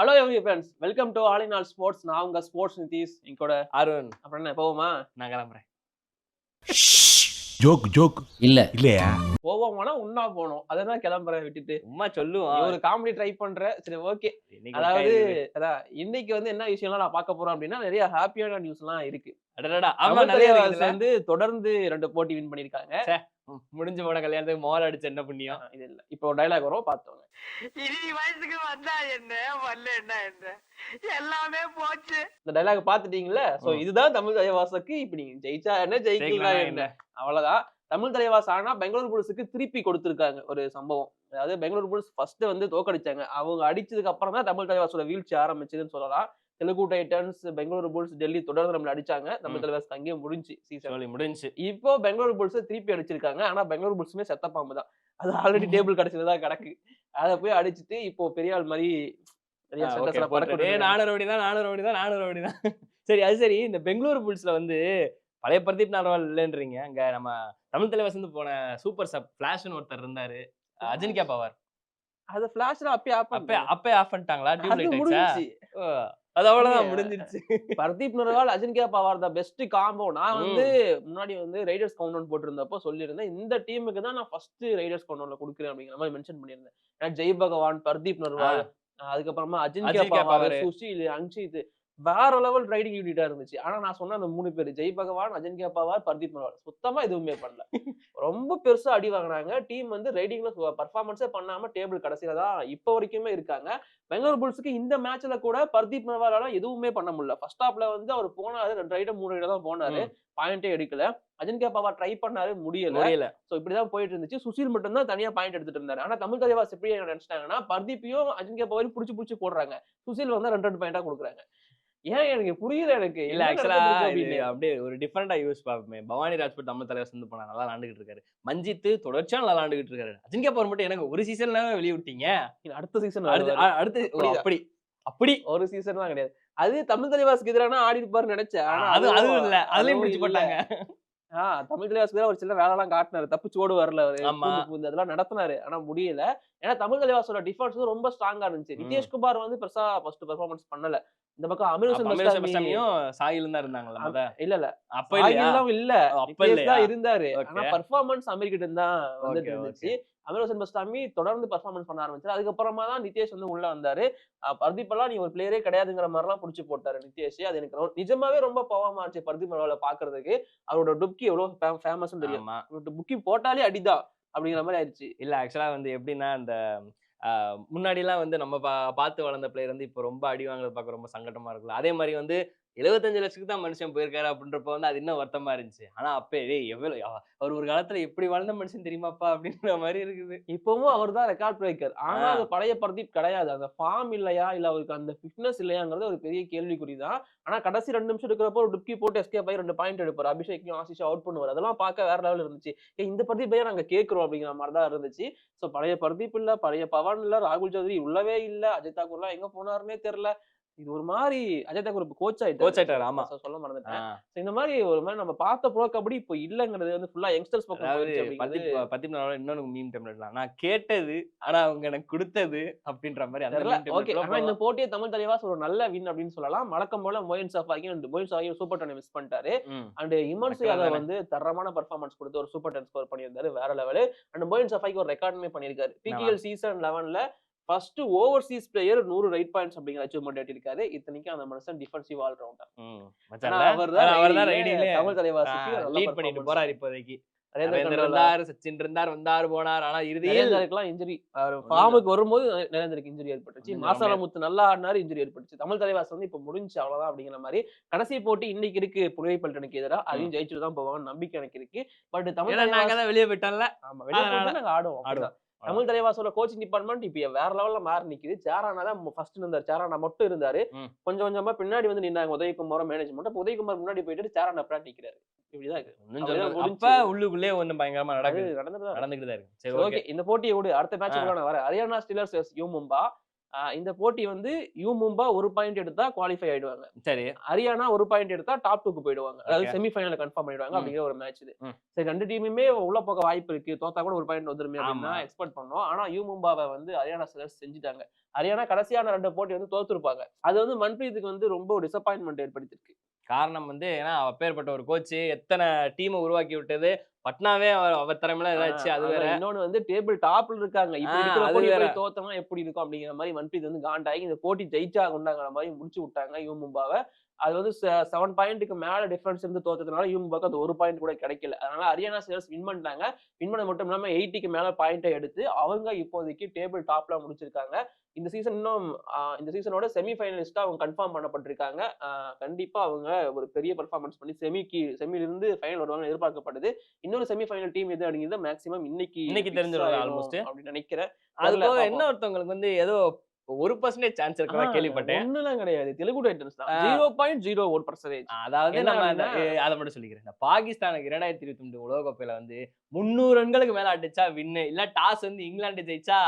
Hello every friends welcome to all in all sports நான் உங்க sports Nitish. எங்கூட அருண். அப்புறம் என்ன போவோமா? நான் கிளம்புறேன். Joke joke. இல்ல. இல்லையா? போவோமானா உண்ணா போனோம் அதான் கிளம்புறேன் விட்டுட்டு. சும்மா சொல்லுவோம் ஒரு காமெடி ட்ரை பண்ற. சரி ஓகே அதாவது அதான் இன்னைக்கு வந்து என்ன விஷயம்லாம் நான் பார்க்க போறோம் அப்படின்னா நிறைய ஹாப்பியான நியூஸ்லாம் இருக்கு. ஆமா நிறைய? வந்து தொடர்ந்து ரெண்டு போட்டி வின் பண்ணிருக்காங்க முடிஞ்சு போன கல்யாணத்துக்கு மோர் அடிச்சு என்ன புண்ணியம்? இது இல்ல. இப்போ ஒரு டைலாக் வரும் பார்த்தோங்க. இனி வயசுக்கு வந்தா என்ன? வரலன்னா என்ன எல்லாமே போச்சு. இந்த டைலாக் பாத்துட்டீங்களா சோ. இதுதான் தமிழ் தலைவாசுக்கு இப்ப நீங்க ஜெயிச்சா என்ன ஜெயிக்கலாம் என்ன? அவ்வளவுதான். தமிழ் தலைவாஸ் ஆனா பெங்களூர் புல்ஸுக்கு திருப்பி கொடுத்திருக்காங்க ஒரு சம்பவம். அதாவது பெங்களூர் புல்ஸ் ஃபர்ஸ்ட் வந்து தோக்கடிச்சாங்க அவங்க அடிச்சதுக்கு அப்புறம் தான் தமிழ் தலைவாஸோட வீழ்ச்சி ஆரம்பிச்சதுன்னு சொல்லலாம். தெலுங்கு டைட்டன்ஸ் பெங்களூர் புல்ஸ் டெல்லி தொடர்ந்து நம்மள அடிச்சாங்க. தமிழ் ம். தலைவாஸ் அங்கேயே முடிஞ்சு சீசன் முடிஞ்சு. இப்போ பெங்களூர் புல்ஸ் திருப்பி அடிச்சிருக்காங்க. ஆனா பெங்களூர் புல்ஸுமே செத்த பாம்பு தான். அது ஆல்ரெடி டேபிள் கடைசியில தான் கிடக்கு. அதை போய் அடிச்சிட்டு இப்போ பெரிய ஆள் மாதிரி. நானூறு ஓடி தான் நானூறு ஓடி தான் நானூறு ஓடி தான் சரி அது சரி. இந்த பெங்களூர் புல்ஸ்ல வந்து பழைய பிரதீப் நார்வால் இல்லைன்றீங்க. அங்க நம்ம தமிழ் தலைவாஸ் வந்து போன சூப்பர் சப் ஃபிளாஷ்னு ஒருத்தர் இருந்தாரு. அஜின்கா பவர் அது பிளாஷ்ல அப்பயே அப்பே அப்பே ஆஃப் பண்ணிட்டாங்களா? டியூப் லைட் அது அவ்வளவுதான்? முடிஞ்சிருச்சு Pardeep Narwal Ajinkya Pawar the best combo நான். வந்து முன்னாடி வந்து ரைடர்ஸ் கவுண்ட் போட்டிருந்தப்போ சொல்லியிருந்தேன் இந்த டீமுக்கு தான் நான் ஃபர்ஸ்ட் ரைடர்ஸ் கவுண்ட் கொடுக்குறேன் அப்படிங்கிற மாதிரி மென்ஷன் பண்ணியிருந்தேன் ஏன்னா ஜெய் பகவான் பர்தீப் நர்வால் அதுக்கப்புறமா அஜின்கா பவார். சுஷில் அன்ஷித் வேற லெவல் ரைடிங் யூனிட்டா இருந்துச்சு. ஆனா நான் சொன்ன அந்த மூணு பேர் ஜெய் பகவான் அஜின்கா பவார் பர்தீப் நர்வால் சுத்தமா எதுவுமே பண்ணல. ரொம்ப பெருசா அடி வாங்குனாங்க. டீம் வந்து ரைடிங்ல பர்ஃபார்மன்ஸே பண்ணாம டேபிள் கடைசியில தான் இப்போ வரைக்குமே இருக்காங்க. பெங்களூர் புல்ஸுக்கு இந்த மேட்ச்ல கூட பர்தீப் நர்வாலால எதுவுமே பண்ண முடியல. ஃபர்ஸ்ட் ஹாப்ல வந்து அவர் போனாரு ரெண்டு ரைடர் மூணு ரைடர் தான் போனாரு. பாயிண்டே எடுக்கல. அஜின்கா பவார் ட்ரை பண்ணாரு முடியல. முடியல. சோ இப்படிதான் போயிட்டு இருந்துச்சு. சுஷில் மட்டும் தான் தனியா பாயிண்ட் எடுத்துட்டு இருந்தாரு. ஆனா தமிழ் தலைவாஸ் எப்படி நினைச்சிட்டாங்கன்னா பர்தீப்பையும் அஜின்கா பவாரையும் புடிச்சு புடிச்சு போடுறாங்க. சுஷில் வந்து ரெண்டு ரெண்டு பாயிண்டா கொடுக்குறாங்க. ஏன் எனக்கு புரியல எனக்கு? இல்ல ஆக்சுவலா. அப்படியே ஒரு டிஃபரெண்டா யூஸ் பார்ப்போமே. பவானி ராஜ்பூட் தமிழ் தலைவர் வந்து போனா நல்லா விளாண்டுகிட்டு இருக்காரு. மஞ்சித் தொடர்ச்சியா நல்லா விளாண்டுகிட்டு இருக்காரு. அஜின்கா பவர் மட்டும் எனக்கு ஒரு சீசன்ல வெளிய விட்டீங்க. அடுத்த சீசன் அடுத்து? அப்படி அப்படி. ஒரு சீசன் தான் கிடையாது. அது தமிழ் தலைவாஸ்க்கு எதிரான ஆடி இருப்பாரு நினைச்சேன். ஆனா அது அதுவும் இல்ல. அதுலயும் பிடிச்சு. போட்டாங்க. ஆஹ் தமிழ் தலைவாஸ்க்கு ஒரு சில வேலை எல்லாம் காட்டினாரு. தப்பிச்சு ஓடு வரல அதெல்லாம் நடத்தினாரு. ஆனா முடியல. ஏன்னா தமிழ் தலைவாசோட டிஃபென்ஸ் ரொம்ப ஸ்ட்ராங்கா இருந்துச்சு. நிதிஷ்குமார் வந்து பெருசா ஃபர்ஸ்ட் பெர்ஃபார்மன்ஸ் பண்ணல. இந்த பக்கம் அமீர் பஸ்டாமியும் சாயிலும் தான் இருந்தாங்கல்ல முத. இல்ல இல்ல. அப்ப இல்ல. ஓ, அப்ப தான் இருந்தாரு. ஆனா பெர்ஃபார்மன்ஸ் அமெரிக்கிட்ட தான் வந்துட்டு இருந்துச்சு. அமிர்தசன் பஸ்டாமி தொடர்ந்து பெர்ஃபார்மன்ஸ் பண்ண ஆரம்பிச்சாரு. அதுக்கப்புறமா தான் நிதிஷ் வந்து உள்ள வந்தாரு. பர்தீப் எல்லாம் நீ ஒரு பிளேயரே கிடையாதுங்கிற மாதிரி எல்லாம் புடிச்சு போட்டாரு நிதிஷ் அது எனக்கு நிஜமாவே ரொம்ப பவமா இருந்துச்சு பர்தீப் நர்வால பாக்குறதுக்கு. அவரோட டுப்கி எவ்வளவு ஃபேமஸ் தெரியும். புக்கி போட்டாலே அடிதான் அப்படிங்கிற மாதிரி ஆயிடுச்சு. இல்ல ஆக்சுவலா வந்து எப்படின்னா இந்த முன்னாடி எல்லாம் வந்து நம்ம பா பார்த்து வளர்ந்த பிளேயர் வந்து இப்போ ரொம்ப அடி வாங்குறது பார்க்க ரொம்ப சங்கடமா இருக்குல்ல. அதே மாதிரி வந்து எழுபத்தஞ்சு லட்சத்துக்கு தான் மனுஷன் போயிருக்காரு அப்படின்றப்ப வந்து அது இன்னும் வருத்தமா இருந்துச்சு. ஆனா அப்ப எவ்வளவு அவ- அவர் ஒரு காலத்துல எப்படி வாழ்ந்த மனுஷன் தெரியுமாப்பா அப்படின்ற மாதிரி இருக்குது. இப்பவும் அவர் தான் ரெக்கார்ட் பிரேக்கர் ஆனா. அது பழைய பர்தீப் கிடையாது. அந்த ஃபார்ம் இல்லையா இல்ல அவருக்கு அந்த ஃபிட்னஸ் இல்லையாங்கிறது ஒரு பெரிய கேள்விக்குறி தான் ஆனா கடைசி ரெண்டு நிமிஷம் இருக்கிறப்போ ஒரு டுப்கி போட்டு எஸ்கேப் ஆகி ரெண்டு பாயிண்ட் எடுப்பார். அபிஷேக்கையும் ஆசிஷா அவுட் பண்ணுவார். அதெல்லாம் பார்க்க வேற லெவல் இருந்துச்சு. இந்த பர்தீப் பையன் நாங்க கேட்கிறோம் அப்படிங்கிற மாதிரி தான் இருந்துச்சு. சோ பழைய பர்தீப் இல்ல பழைய பவன் இல்ல ராகுல் சௌத்ரி உள்ளவே இல்ல அஜய் தாக்கூர்லாம் எங்க போனாருன்னே தெரியல. இது ஒரு மாதிரி அஜய் தாக்கூர் கோச் ஆயிட்டு கோச் ஆயிட்டாரு ஆமா. சொல்ல மறந்துட்டேன். இந்த மாதிரி ஒரு மாதிரி நம்ம பார்த்த ப்ரோ கபடி இப்போ இல்லங்கிறது வந்து ஃபுல்லா யங்ஸ்டர்ஸ் பக்கம் பத்தி இன்னொன்னு மீம் டெம்ப்ளேட்லாம் நான் கேட்டது ஆனா அவங்க எனக்கு கொடுத்தது அப்படின்ற மாதிரி meme ஓகே ஆனா இந்த போட்டியை தமிழ் தலைவாஸ் ஒரு நல்ல வின் அப்படின்னு சொல்லலாம். வழக்கம் போல Moein Shafaghi and Moein Shafaghi super ten miss பண்ணிட்டாரு. அண்ட் இமான்சு யாதவ். வந்து தரமான பர்ஃபார்மன்ஸ் கொடுத்து ஒரு சூப்பர் டென் ஸ்கோர் பண்ணியிருந்தாரு வேற லெவல் அண்ட் மொயின் சஃபாய்க்கு ஒரு ரெக்கார்டுமே பண்ணியிருக்காரு. பிகேஎல் சீசன் லெவன்ல ஃபர்ஸ்ட் ஓவர்சீஸ் பிளேயர் நூறு ரைட் பாயிண்ட்ஸ் அப்படிங்கிற அச்சீவ்மெண்ட் எட்டிருக்காரு இத்தனைக்கும் அந்த மனுஷன் டிஃபென்சிவ் ஆல் ரவுண்டர் ரைடிங்ல ரைடிங்ல தமிழ் நல்ல லீட் பண்ணிட்டு. போறாரு இப்போதைக்கு. இருந்தார். சச்சின் இருந்தார் வந்தார் போனார். ஆனா இறுதியில் இன்ஜுரி ஃபார்முக்கு வரும்போது நரேந்தருக்கு இன்ஜுரி ஏற்பட்டுச்சு. ஒண்ணும் மாசால சொல்ல முத்து நல்லா ஆடினாரு இன்ஜுரி ஏற்பட்டுச்சு. தமிழ் தலைவாஸ் வந்து இப்ப முடிஞ்சு அவ்வளவுதான் அப்படிங்கிற மாதிரி கடைசி போட்டி இன்னைக்கு இருக்கு புனே பல்டனுக்கு எதிராக. அதையும் ஜெயிச்சுட்டு தான் போவாங்க நம்பிக்கை எனக்கு இருக்கு. பட் தமிழ் நாங்க தான் வெளியே போயிட்டோம்ல ஆமா வெளியே நாங்க ஆடுவோம் ஆடுவோம். தமிழ் தலைவாசோட கோச்சிங் டிபார்ட்மெண்ட் இப்ப வேற லெவல்ல மாறி நிக்குது. சேரானா தான் ஃபர்ஸ்ட் இருந்தாரு. சேரானா மட்டும் இருந்தாரு. கொஞ்சம் கொஞ்சமா பின்னாடி வந்து நின்னாங்க உதயகுமார் மேனேஜ்மெண்ட் அப்ப உதயகுமார் முன்னாடி போயிட்டு சேரானா பிராட் நிக்கிறாரு. உள்ளுக்குள்ளே ஒண்ணு பயங்கரமா நடக்குது. நடந்துட்டு. நடந்துகிட்டு இருக்கு. சரி ஓகே. இந்த போட்டியை விடு அடுத்த மேட்ச் நான் வரேன். ஹரியானா ஸ்டீலர்ஸ் யூ மும்பா இந்த போட்டி வந்து யூ மும்பா ஒரு பாயிண்ட் எடுத்தா குவாலிஃபை ஆயிடுவாங்க. சரி. ஹரியானா ஒரு பாயிண்ட் எடுத்தா டாப் டூக்கு போயிடுவாங்க. அதாவது Okay. செமிஃபைனல் கன்ஃபார்ம் பண்ணிடுவாங்க. அப்படிங்கிற ஒரு மேட்ச் இது. சரி ரெண்டு டீமுமே உள்ள போக வாய்ப்பு இருக்கு. தோத்தா கூட ஒரு பாயிண்ட் வந்துருமே அப்படின்னு. எக்ஸ்பெக்ட் பண்ணோம். ஆனா யூ மும்பாவை வந்து ஹரியானா சிலர்ஸ் செஞ்சுட்டாங்க. ஹரியானா கடைசியான ரெண்டு போட்டி வந்து தோத்துருப்பாங்க. அது வந்து மன்பிரீத்துக்கு வந்து ரொம்ப டிசப்பாயின்மெண்ட் ஏற்படுத்திருக்கு காரணம் வந்து ஏன்னா அப்பேற்பட்ட ஒரு கோச் எத்தனை டீமை உருவாக்கி விட்டது? பட்னாவே அவர் அவர் திறமையில ஏதாச்சு அது வேற. இன்னொன்னு வந்து டேபிள் டாப்ல இருக்காங்க. இப்ப தோத்தமா எப்படி இருக்கும் அப்படிங்கிற மாதிரி மன்பிரீத் வந்து காண்டாகி இந்த போட்டி ஜெயிச்சா கொண்டாங்கிற மாதிரி முடிச்சு விட்டாங்க. யூ மும்பாவை. அது வந்து செவன் பாயிண்ட்டுக்கு மேல டிஃபரன்ஸ் இருந்து தோத்ததுனால யூ மும்பாக்கு அது ஒரு பாயிண்ட் கூட கிடைக்கல. அதனால ஹரியானா சிலர்ஸ் வின் பண்ணிட்டாங்க. வின் பண்ணது மட்டும் இல்லாம எயிட்டிக்கு மேல பாயிண்டை எடுத்து அவங்க இப்போதைக்கு டேபிள் டாப்ல முடிச்சிருக்காங்க. இந்த சீசன் இன்னும் இந்த சீசனோட செமி ஃபைனலிஸ்டா அவங்க கன்ஃபார்ம் பண்ணப்பட்டிருக்காங்க. கண்டிப்பா அவங்க ஒரு பெரிய பெர்ஃபார்மன்ஸ் பண்ணி செமிக்கு செமில இருந்து ஃபைனல் வருவாங்க எதிர்பார்க்கப்படுது. இன்னொரு செமி ஃபைனல் டீம் எது அப்படிங்கிறது மேக்ஸிமம் இன்னைக்கு இன்னைக்கு ஆயிரும் almost. அப்படின்னு நினைக்கிறேன். அது தெரியல, போக பாப்போம். என்ன ஒருத்தவங்களுக்கு வந்து ஏதோ ஒரு பர்சன்டேஜ் சான்ஸ் இருக்கிறதா கேள்விப்பட்டேன். ஒண்ணுலாம் கிடையாது. தெலுங்கு டைட்டன்ஸ் தான். Zero point zero one percentage அதாவது நம்ம அதை மட்டும் சொல்லிக்கிறேன். இந்த பாகிஸ்தானுக்கு இரண்டாயிரத்தி இருபத்தி ரெண்டு உலகக்கோப்பையில வந்து முந்நூறு ரன்களுக்கு மேல அடிச்சா வின்னு இல்ல டாஸ் வந்து இங்கிலாந்து ஜெயிச்சா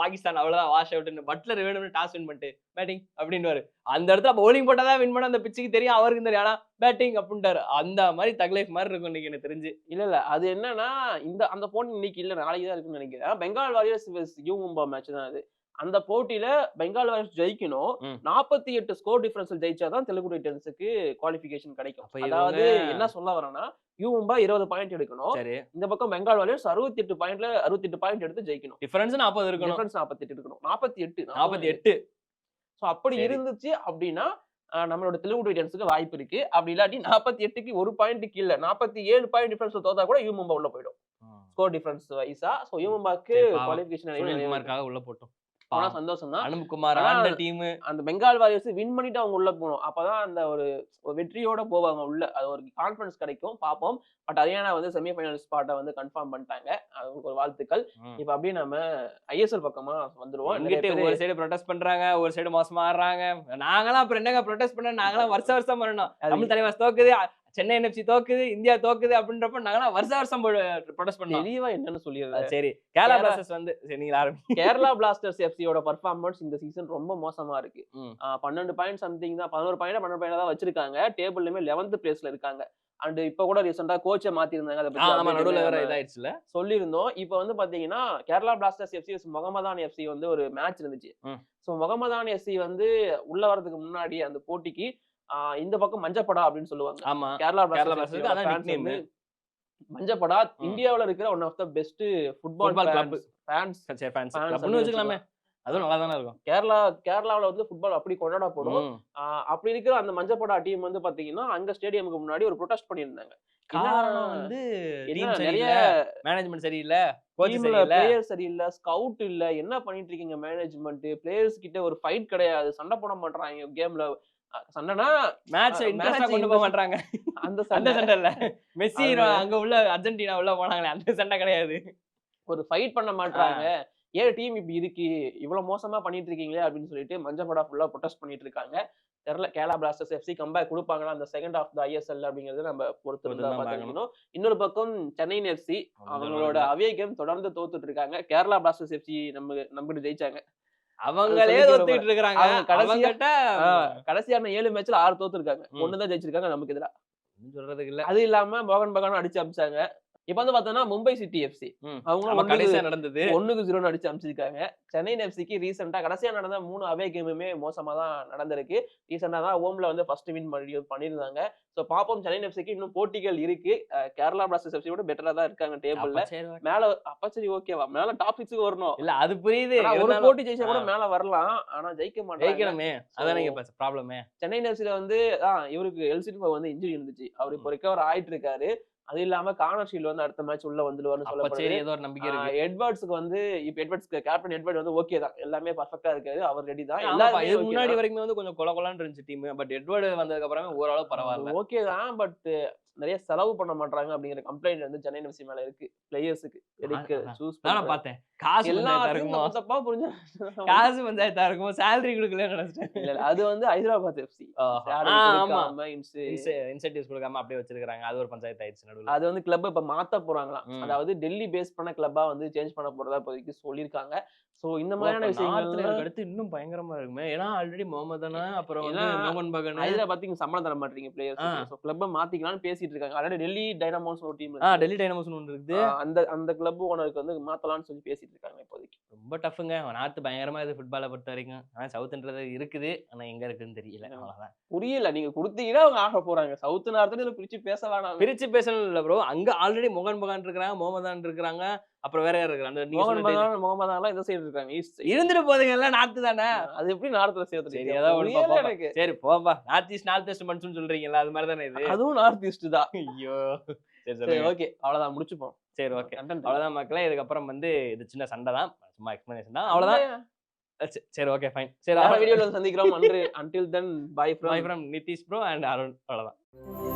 பாகிஸ்தான் அவ்வளவுதான் வாஷ் அவுட்னு பட்லர் வேணும்னு டாஸ் வின் பண்ணிட்டு பேட்டிங் அப்படின்னு அந்த இடத்துல பவுலிங் போட்டாதான் வின் பண்ண அந்த பிச்சுக்கு தெரியும் அவருக்கு தெரியும். ஆனா பேட்டிங் அப்படின்ட்டாரு அந்த மாதிரி தக்லைஃப் மாதிரி இருக்கும் இன்னைக்கு எனக்கு தெரிஞ்சு. இல்ல இல்ல. அது என்னன்னா இந்த அந்த போட்டி இன்னைக்கு இல்ல நாளைக்கு தான் இருக்குன்னு நினைக்கிறேன் Bengal Warriors U Mumba match தான் அது. அந்த போட்டியில பெங்கால் வாரியர்ஸ் ஜெயிக்கணும். நாற்பத்தி எட்டு ஸ்கோர் டிஃபரன்ஸ்ல ஜெயிச்சாதான் தெலுங்கு டைட்டன்ஸுக்கு குவாலிஃபிகேஷன் கிடைக்கும். அதாவது என்ன சொல்ல வரேன்னா யூ மும்பா இருபது பாயிண்ட் எடுக்கணும். இந்த பக்கம் பெங்கால் வாரியர்ஸ் அறுபத்தி எட்டு பாயிண்ட்ல அறுபத்தி எட்டு பாயிண்ட் எடுத்து ஜெயிக்கணும். டிஃபரன்ஸ் நாற்பது இருக்கணும். டிஃபரன்ஸ் நாற்பத்தி எட்டு இருக்கணும். நாற்பத்தி எட்டு நாற்பத்தி எட்டு. ஸோ அப்படி. இருந்துச்சு அப்படின்னா நம்மளோட தெலுங்கு டைட்டன்ஸுக்கு வாய்ப்பு இருக்கு. அப்படி இல்லாட்டி நாற்பத்தி எட்டுக்கு ஒரு பாயிண்ட் கீழ நாற்பத்தி ஏழு பாயிண்ட் டிஃபரன்ஸ் தோத்தா கூட யூ மும்பா உள்ள போயிடும். Score difference wise so U மும்பாக்கு. Qualification உள்ள போட்டோம். பாவம். சந்தோஷம் தான் அனுப்குமார் ஆண்ட டீம் அந்த பெங்கால் வாரியர்ஸ் வின் பண்ணிட்டு அவங்க உள்ள போகணும் அப்பதான் அந்த ஒரு வெற்றியோட போவாங்க உள்ள. அது ஒரு கான்ஃபிடன்ஸ் கிடைக்கும் பார்ப்போம். பட் ஹரியானா வந்து செமிஃபைனல் ஸ்பாட்டை வந்து கன்ஃபார்ம் பண்ணிட்டாங்க. அவங்களுக்கு ஒரு வாழ்த்துக்கள். இப்போ அப்படியே நம்ம ஐஎஸ்எல் பக்கமா வந்துருவோம். ஒரு சைடு ப்ரொடெஸ்ட் பண்றாங்க ஒரு சைடு மோசமா ஆடுறாங்க நாங்களாம் அப்புறம் என்னங்க ப்ரொடெஸ்ட் பண்ண நாங்களாம் வருஷ வருஷம் பண்ணணும். அது தமிழ் தலைவாஸ் தோக்குது சென்னை என்எஃப்சி தோக்குது இந்தியா தோக்குது அப்படின்றப்ப நாங்களாம் வருஷ வருஷம் ப்ரொடெஸ்ட் பண்ணோம். தெளிவா என்னன்னு அது சரி. கேரளா பிளாஸ்டர்ஸ் வந்து நீங்க ஆரம்பி கேரளா பிளாஸ்டர்ஸ் எஃப்சியோட பர்ஃபார்மன்ஸ் இந்த சீசன் ரொம்ப மோசமா இருக்கு. பன்னெண்டு பாயிண்ட் சம்திங் தான் பதினோரு பாயிண்ட் பன்னெண்டு பாயிண்ட் தான் வச்சிருக்காங்க. டேபிள்லயுமே லெவன்த் பிளேஸ்ல இருக்காங்க. அண்ட் இப்ப கூட ரீசெண்டா கோச்சை மாத்திருந்தாங்க அதை பத்தி நடுவுல வேற இதாயிடுச்சுல. சொல்லியிருந்தோம். இப்போ வந்து பாத்தீங்கன்னா Kerala Blasters FC Mohammedan FC வந்து ஒரு மேட்ச் இருந்துச்சு. ஸோ முகமதான் எஃப்சி வந்து உள்ள வரதுக்கு முன்னாடி அந்த போட்டிக்கு இந்த பக்கம் மஞ்சப்படா அப்படின்னு சொல்லுவாங்க. ஆமா. கேரளா கேரளா மஞ்சப்படா இந்தியாவுல இருக்கிற one of the best football. Club fans fans அப்படின்னு அப்படி வச்சுக்கலாமே. அதுவும் நல்லா தானே இருக்கும். கேரளா கேரளாவுல வந்து ஃபுட்பால் அப்படி கொண்டாடப்படும். அப்படி இருக்கிற அந்த மஞ்சப்படா டீம் வந்து பாத்தீங்கன்னா அங்க ஸ்டேடியமுக்கு முன்னாடி ஒரு ப்ரொடெஸ்ட் பண்ணியிருந்தாங்க. காரணம் வந்து நிறைய மேனேஜ்மெண்ட் சரியில்லை பிளேயர் சரியில்லை. ஸ்கவுட் இல்ல என்ன பண்ணிட்டு இருக்கீங்க மேனேஜ்மெண்ட் பிளேயர்ஸ் கிட்ட ஒரு ஃபைட் கிடையாது. சண்டை போட மாட்டாங்க கேம்ல சண்டைனா மேட்ச் கொண்டு போக மாட்டாங்க அந்த அந்த சண்டை. சண்டை இல்ல மெஸ்ஸி அங்க உள்ள அர்ஜென்டினா உள்ள போனாங்களே அந்த சண்டை கிடையாது. ஒரு ஃபைட் பண்ண மாட்டாங்க ஏன் டீம் இப்படி இருக்கு இவ்வளவு மோசமா பண்ணிட்டு இருக்கீங்களே அப்படின்னு சொல்லிட்டு மஞ்சப்படா ஃபுல்லா ப்ரொடெஸ்ட் பண்ணிட்டு இருக்காங்க தெரியல கேரளா பிளாஸ்டர்ஸ் எஃப்சி கம்பேக் கொடுப்பாங்களா அந்த செகண்ட் ஆஃப் த ஐஎஸ்எல் அப்படிங்கறது நம்ம பொறுத்து இருந்தா தான் பார்த்துக்கணும் இன்னொரு பக்கம் சென்னை எஃப்சி அவங்களோட அவே கேம் தொடர்ந்து தோத்துட்டு இருக்காங்க கேரளா பிளாஸ்டர்ஸ் எஃப்சி நம்ம நம்மகிட்ட ஜெயிச்சாங்க. அவங்களே தோத்துட்டு இருக்காங்க. அவங்க கடைசியா- அவங்ககிட்ட ஆஹ் கடைசியான ஏழு மேட்ச்ல ஆறு தோத்து இருக்காங்க. ஒண்ணுதான் ஜெயிச்சிருக்காங்க நமக்கு எதிரா. சொல்றதுக்கு இல்ல. அது இல்லாம மோகன் பகானும் அடிச்சு அமிச்சாங்க. இப்ப வந்து பார்த்தோம்னா மும்பை சிட்டி எஃப்சி ஒண்ணுக்கு- கடைசியா நடந்தது. ஒண்ணுக்கு ஜீரோன்னு அடிச்சு அமைச்சிருக்காங்க. சென்னை எஃப்சிக்கு ரீசெண்டா கடைசியா நடந்த மூணு அவே கேமுமே மோசமா தான் நடந்திருக்கு. ரீசெண்டா தான் ஹோம்ல வந்து ஃபர்ஸ்ட் வின் பண்ணி பண்ணியிருந்தாங்க. ஸோ பாப்போம். சென்னை எஃப்சிக்கு இன்னும் போட்டிகள் இருக்கு. கேரளா பிளாஸ்டர்ஸ் எஃப்சி விட பெட்டரா தான் இருக்காங்க டேபிள்ல. மேல அப்ப சரி ஓகேவா மேல டாப் சிக்ஸுக்கு வரணும். இல்ல அது புரியுது. ஒரு போட்டி ஜெயிச்சா கூட. மேல வரலாம். ஆனா ஜெயிக்க மாட்டாங்க. ஜெயிக்கணுமே. அதான் நீங்க ப்ராப்ளமே சென்னை எஃப்சில வந்து இவருக்கு எல்சின்பா வந்து இன்ஜுரி இருந்துச்சு. அவர் இப்போ ரிகவர் ஆயிட்டு இருக்காரு. அது இல்லாம கார்னர் ஷீல்ட் வந்து அடுத்த மேட்ச் உள்ள வந்துடுவார்னு சொல்லப்படுது. ஏதோ ஒரு நம்பிக்கை இருக்கு. எட்வர்ட்ஸ்க்கு வந்து இப்ப எட்வர்ட்ஸ்க்கு கேப்டன் எட்வர்ட் வந்து ஓகே தான். எல்லாமே பர்ஃபெக்டா இருக்காரு. அவர் ரெடி தான். okay முன்னாடி. வரைக்கும் வந்து கொஞ்சம் கொல கொலான்னு இருந்துச்சு டீம் பட் எட்வர்டு வந்ததுக்கு அப்புறமே ஓரளவு பரவாயில்ல. ஓகே தான் பட் நிறைய செலவு பண்ண மாட்டாங்க அப்படிங்கிற கம்ப்ளைண்ட் வந்து சென்னை எஃப்சி மேல இருக்கு. பிளேயர்ஸுக்கு எடுக்க. சூஸ் நான் பார்த்தேன். காசு இருக்குமோ? தப்பு புரிஞ்சு காசு பஞ்சாயத்தா இருக்குமோ? சேலரி கொடுக்கல நினைச்சிட்டேன். இல்ல அது வந்து ஹைதராபாத் எஃப்சி இன்சென்டிவ்ஸ் கொடுக்காம அப்படியே வச்சிருக்காங்க அது ஒரு பஞ்சாயத்து ஆயிடுச்சு அது வந்து கிளப் இப்ப மாத்த போறாங்களாம். அதாவது டெல்லி பேஸ் பண்ண கிளப்பா வந்து சேஞ்ச் பண்ண போறதா இப்போதைக்கு சொல்லியிருக்காங்க. சோ இந்த மாதிரியான விஷயங்கள் அடுத்து இன்னும் பயங்கரமா இருக்குமே. ஏன்னா ஆல்ரெடி முகமதனா அப்புறம் வந்து மோகன் பகன் ஹைதராபாத்துக்கு சம்பளம் தர மாட்டீங்க. பிளேயர்ஸ் ஸோ கிளப்பை மாத்திக்கலாம்னு பேசிட்டு இருக்காங்க. ஆல்ரெடி டெல்லி டைனமோஸ் ஒரு டீம் ஆ டெல்லி டைனமோஸ் ஒன்று இருக்குது. அந்த அந்த கிளப் ஓனருக்கு வந்து மாத்தலாம்னு சொல்லி பேசிட்டு இருக்காங்க இப்போதைக்கு. ரொம்ப டஃப்புங்க நார்த் பயங்கரமா இது ஃபுட்பாலை பொறுத்த வரைக்கும். ஆனா சவுத்ன்றது இருக்குது. ஆனா எங்க இருக்குன்னு தெரியல. அவ்வளவுதான். புரியல. நீங்க கொடுத்தீங்கன்னா அவங்க ஆக போறாங்க. சவுத் நார்த்னு பிரிச்சு பேச வேணாம் பிரிச்சு பேசணும் இல்ல ப்ரோ அங்க ஆல்ரெடி மோகன் பகான் இருக்கிறாங்க முகமதான் இருக்கிறாங்க அப்புறம் வேற யார் இருக்கிறாங்க? மோகன் பகான் முகமது எல்லாம் இந்த சைடு இருக்காங்க. ஈஸ்ட் இருந்துட்டு போதுங்க எல்லாம் நார்த்து தானே? அது எப்படி நார்த்ல சேர்த்து சரி, ஏதாவது. எனக்கு. சரி போப்பா north east north west monsoon சொல்றீங்களா அது மாதிரி தானே இது? அதுவும் நார்த் ஈஸ்ட் தான். ஐயோ. சரி ஓகே அவ்வளவுதான் முடிச்சுப்போம். சரி ஓகே கண்டென்ட் அவ்வளவுதான் மக்களே. இதுக்கப்புறம் வந்து இது சின்ன சண்டை தான். சும்மா எக்ஸ்பிளனேஷன் தான். அவ்வளவுதான். சரி, ஓகே ஃபைன் சரி வேற வீடியோல சந்திக்கிறோம். நன்றி. Until then bye bye from from Nitish bro and Arun அவ்வளவுதான்.